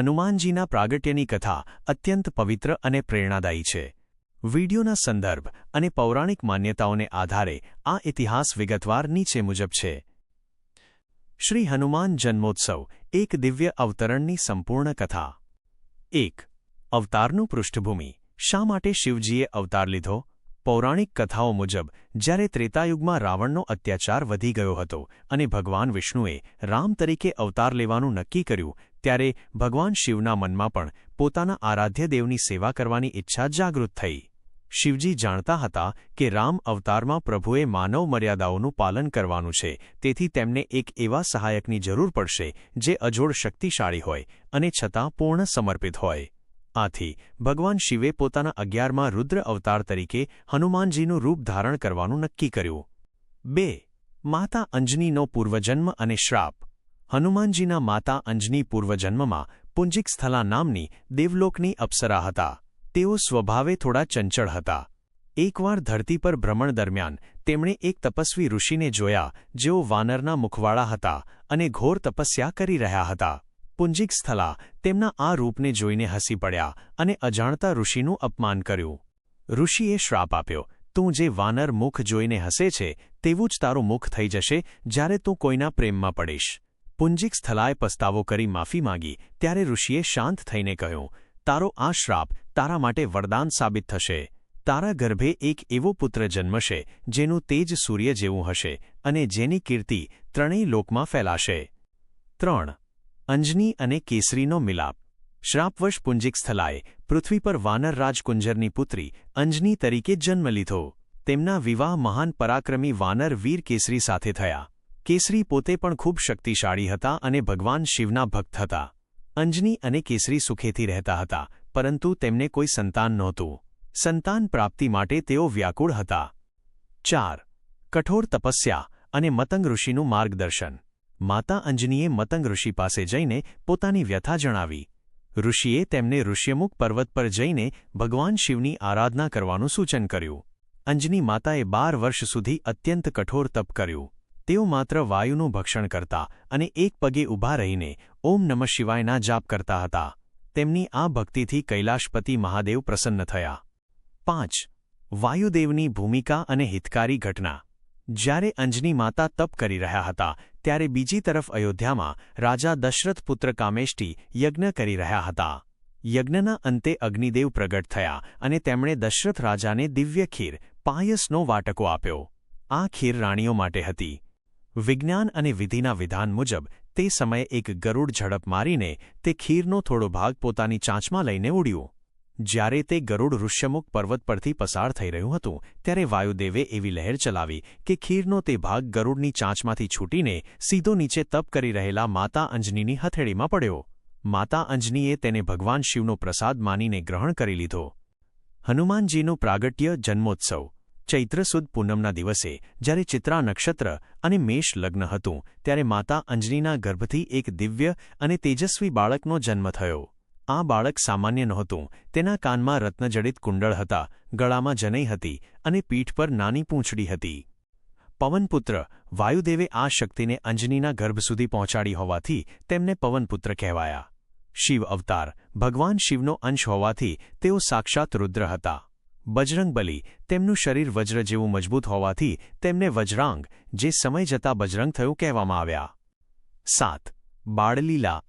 હનુમાનજીના પ્રાગટ્યની કથા અત્યંત પવિત્ર અને પ્રેરણાદાયી છે. વીડિયોના સંદર્ભ અને પૌરાણિક માન્યતાઓને આધારે આ ઇતિહાસ વિગતવાર નીચે મુજબ છે. શ્રી હનુમાન જન્મોત્સવ એક દિવ્ય અવતરણની સંપૂર્ણ કથા. એક. અવતારનું પૃષ્ઠભૂમિ. શા માટે શિવજીએ અવતાર લીધો? પૌરાણિક કથાઓ મુજબ, જ્યારે ત્રેતાયુગમાં રાવણનો અત્યાચાર વધી ગયો હતો અને ભગવાન વિષ્ણુએ રામ તરીકે અવતાર લેવાનું નક્કી કર્યું, ત્યારે ભગવાન શિવના મનમાં પણ પોતાના આરાધ્ય દેવની સેવા કરવાની ઈચ્છા જાગૃત થઈ. શિવજી જાણતા હતા કે રામ અવતારમાં પ્રભુએ માનવ મર્યાદાઓનું પાલન કરવાનું છે, તેથી તેમને એક એવા સહાયકની જરૂર પડશે જે અજોડ શક્તિશાળી હોય અને છતાં પૂર્ણ સમર્પિત હોય. આથી ભગવાન શિવે પોતાના અગિયારમાં રુદ્ર અવતાર તરીકે હનુમાનજીનું રૂપ ધારણ કરવાનું નક્કી કર્યું. બે, માતા અંજનીનો પૂર્વજન્મ અને શ્રાપ. હનુમાનજીના માતા અંજની પૂર્વજન્મમાં પુંજિક સ્થલા નામની દેવલોકની અપ્સરા હતા. તેઓ સ્વભાવે થોડા ચંચળ હતા. એકવાર ધરતી પર ભ્રમણ દરમિયાન તેમણે એક તપસ્વી ઋષિને જોયા જેઓ વાનરના મુખવાળા હતા અને ઘોર તપસ્યા કરી રહ્યા હતા. પુંજિક સ્થલા તેમના આ રૂપને જોઈને હસી પડ્યા અને અજાણતા ઋષિનું અપમાન કર્યું. ઋષિએ શ્રાપ આપ્યો. તું જે વાનર મુખ જોઈને હસે છે, તેવું જ તારું મુખ થઈ જશે જ્યારે તું કોઈના પ્રેમમાં પડીશ. પુંજિક સ્થલાએ પસ્તાવો કરી માફી માંગી ત્યારે ઋષિએ શાંત થઈને કહ્યું, તારો આ શ્રાપ તારા માટે વરદાન સાબિત થશે. તારા ગર્ભે એક એવો પુત્ર જન્મશે જેનું તેજ સૂર્ય જેવું હશે અને જેની કીર્તિ ત્રણેય લોકમાં ફેલાશે. ત્રણ અંજની અને કેસરીનો મિલાપ. શ્રાપવશ પુંજિક સ્થલાએ પૃથ્વી પર વાનર રાજકુંજરની પુત્રી અંજની તરીકે જન્મ લીધો. તેમના વિવાહ મહાન પરાક્રમી વાનર વીર કેસરી સાથે થયા. કેસરી પોતે પણ ખૂબ શક્તિશાળી હતા અને ભગવાન શિવના ભક્ત હતા. અંજની અને કેસરી સુખેથી રહેતા હતા, પરંતુ તેમને કોઈ સંતાન નહોતું. સંતાન પ્રાપ્તિ માટે તેઓ વ્યાકુળ હતા. ચાર. કઠોર તપસ્યા અને મતંગ ઋષિનું માર્ગદર્શન. માતા અંજનીએ મતંગ ઋષિ પાસે જઈને પોતાની વ્યથા જણાવી. ઋષિએ તેમને ઋષ્યમુખ પર્વત પર જઈને ભગવાન શિવની આરાધના કરવાનું સૂચન કર્યું. અંજની માતાએ બાર વર્ષ સુધી અત્યંત કઠોર તપ કર્યું. તેઓ માત્ર વાયુનું ભક્ષણ કરતા અને એક પગે ઊભા રહીને ઓમ નમઃ શિવાયના જાપ કરતા હતા. તેમની આ ભક્તિથી કૈલાશપતિ મહાદેવ પ્રસન્ન થયા. પાંચ. વાયુદેવની ભૂમિકા અને હિતકારી ઘટના. જ્યારે અંજની માતા તપ કરી રહ્યા હતા, ત્યારે બીજી તરફ અયોધ્યામાં રાજા દશરથ પુત્ર કામેષ્ટી યજ્ઞ કરી રહ્યા હતા. યજ્ઞના અંતે અગ્નિદેવ પ્રગટ થયા અને તેમણે દશરથ રાજાને દિવ્ય ખીર, પાયસનો વાટકો આપ્યો. આ ખીર રાણીઓ માટે હતી. વિજ્ઞાન અને વિધિના વિધાન મુજબ, તે સમયે એક ગરુડ ઝડપ મારીને તે ખીરનો થોડો ભાગ પોતાની ચાંચમાં લઈને ઉડ્યું. જ્યારે તે ગરુડ ઋષ્યમુખ પર્વત પરથી પસાર થઈ રહ્યું હતું, ત્યારે વાયુદેવે એવી લહેર ચલાવી કે ખીરનો તે ભાગ ગરુડની ચાંચમાંથી છૂટીને સીધો નીચે તપ કરી રહેલા માતા અંજનીની હથેળીમાં પડ્યો. માતા અંજનીએ તેને ભગવાન શિવનો પ્રસાદ માનીને ગ્રહણ કરી લીધો. હનુમાનજીનું પ્રાગટ્ય જન્મોત્સવ. ચૈત્ર સુદ પૂનમના દિવસે, જ્યારે ચિત્રા નક્ષત્ર અને મેષ લગ્ન હતું, ત્યારે માતા અંજનીના ગર્ભથી એક દિવ્ય અને તેજસ્વી બાળકનો જન્મ થયો. આ બાળક સામાન્ય નહોતું. તેના કાનમાં રત્નજડિત કુંડળ હતા, ગળામાં જનઈ હતી અને પીઠ પર નાની પૂંછડી હતી. પવનપુત્ર, વાયુદેવે આ શક્તિને અંજનીના ગર્ભ સુધી પહોંચાડી હોવાથી તેમને પવનપુત્ર કહેવાયા. શિવ અવતાર, ભગવાન શિવનો અંશ હોવાથી તેઓ સાક્ષાત રુદ્ર હતા. બજરંગબલી તેમનું શરીર વજ્ર જેવું મજબૂત હોવાથી તેમને વજ્રાંગ, જે સમય જતા બજરંગ થયું કહેવામાં આવ્યા. સાત, બાળલીલા